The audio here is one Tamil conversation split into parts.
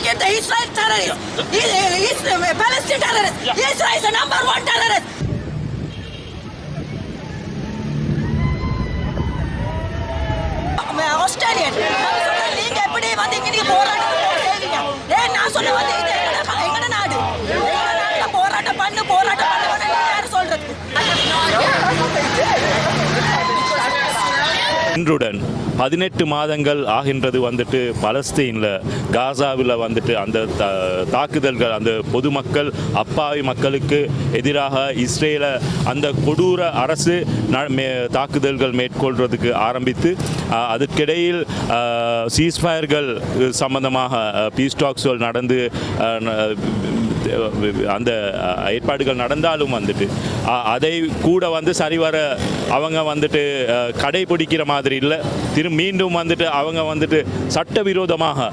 forget the Israel terrorists. He- he- He's a Palestine terrorist. Israel is the number one terrorist. இன்றுடன் பதினெட்டு மாதங்கள் ஆகின்றது வந்துட்டு பலஸ்தீனில். காசாவில் வந்துட்டு அந்த தாக்குதல்கள் அந்த பொதுமக்கள் அப்பாவி மக்களுக்கு எதிராக இஸ்ரேலை அந்த கொடூர அரசு ந- மே- தாக்குதல்கள் மேற்கொள்றதுக்கு ஆரம்பித்து அதற்கிடையில் சீஸ்ஃபயர்கள் சம்பந்தமாக பீஸ் டாக்ஸ்கள் நடந்து அந்த ஏற்பாடுகள் நடந்தாலும் வந்துட்டு அதை கூட வந்து சரிவர அவங்க வந்துட்டு கடைபிடிக்கிற மாதிரி இல்லை. திரு மீண்டும் வந்துட்டு அவங்க வந்துட்டு சட்டவிரோதமாக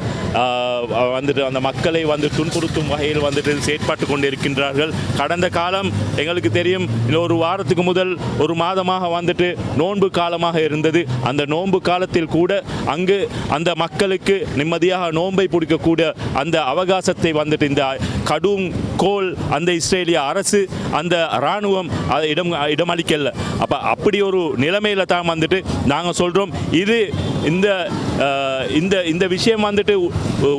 வந்துட்டு அந்த மக்களை வந்து துன்புறுத்தும் வகையில் வந்துட்டு செயற்பட்டு கொண்டிருக்கின்றார்கள். கடந்த காலம் எங்களுக்கு தெரியும் ஒரு வாரத்துக்கு முதல் ஒரு மாதமாக வந்துட்டு நோன்பு காலமாக இருந்தது. அந்த நோன்பு காலத்தில் கூட அங்கு அந்த மக்களுக்கு நிம்மதியாக நோன்பை பிடிக்கக்கூட அந்த அவகாசத்தை வந்துட்டு இந்த கடும் கோல் அந்த இஸ்ரேலிய அரசு அந்த இராணுவம் அதை இடம் இடமளிக்கல. அப்போ அப்படி ஒரு நிலைமையில தான் வந்துட்டு நாங்கள் சொல்கிறோம் இது இந்த இந்த இந்த விஷயம் வந்துட்டு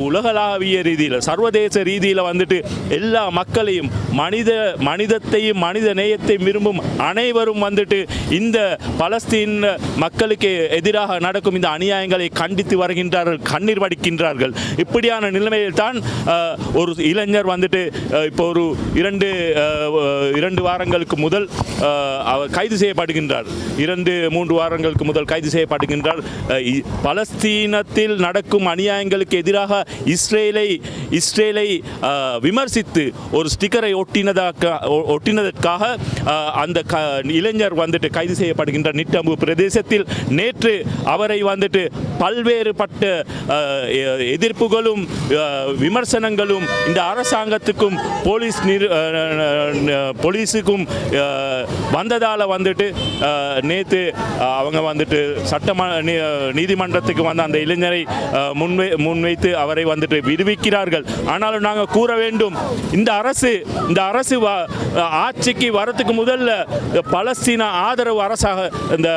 உலகளாவிய ரீதியில் சர்வதேச ரீதியில் வந்துட்டு எல்லா மக்களையும் மனித மனிதத்தையும் மனித நேயத்தையும் விரும்பும் அனைவரும் வந்துட்டு இந்த பலஸ்தீன் மக்களுக்கு எதிராக நடக்கும் இந்த அநியாயங்களை கண்டித்து வருகின்றார்கள் கண்ணீர் வடிக்கின்றார்கள். இப்படியான நிலைமையில் தான் ஒரு இளைஞர் வந்துட்டு இப்போ ஒரு இரண்டு இரண்டு வாரங்களுக்கு முதல் அவர் கைது செய்யப்படுகின்றார். இரண்டு மூன்று வாரங்களுக்கு முதல் கைது செய்யப்படுகின்றார். பலஸ்தீன் பலஸ்தீனத்தில் நடக்கும் அநியாயங்களுக்கு எதிராக இஸ்ரேலை இஸ்ரேலை விமர்சித்து ஒரு ஸ்டிக்கரை ஒட்டினதாக ஒட்டினதற்காக அந்த க இளைஞர் வந்துட்டு கைது செய்யப்படுகின்ற நிட்டம்பு பிரதேசத்தில் நேற்று அவரை வந்துட்டு பல்வேறுபட்ட எதிர்ப்புகளும் விமர்சனங்களும் இந்த அரசாங்கத்துக்கும் போலீஸ் நிர் போலீஸுக்கும் வந்ததால் வந்துட்டு நேற்று அவங்க வந்துட்டு சட்டம நீதிமன்றத்துக்கு வந்த அந்த இளைஞரை முன்வை முன்வைத்து அவரை வந்துட்டு விடுவிக்கிறார்கள். ஆனாலும் நாங்கள் கூற வேண்டும் இந்த அரசு இந்த அரசு ஆட்சிக்கு வரத்துக்கு முதல்ல பலஸ்தீன ஆதரவு அரசாக இந்த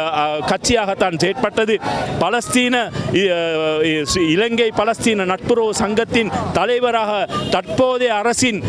கட்சியாகத்தான் செயற்பட்டது. பலஸ்தீன இலங்கை பலஸ்தீன நட்புறவு சங்கத்தின் தலைவராக தற்போதைய அரசின்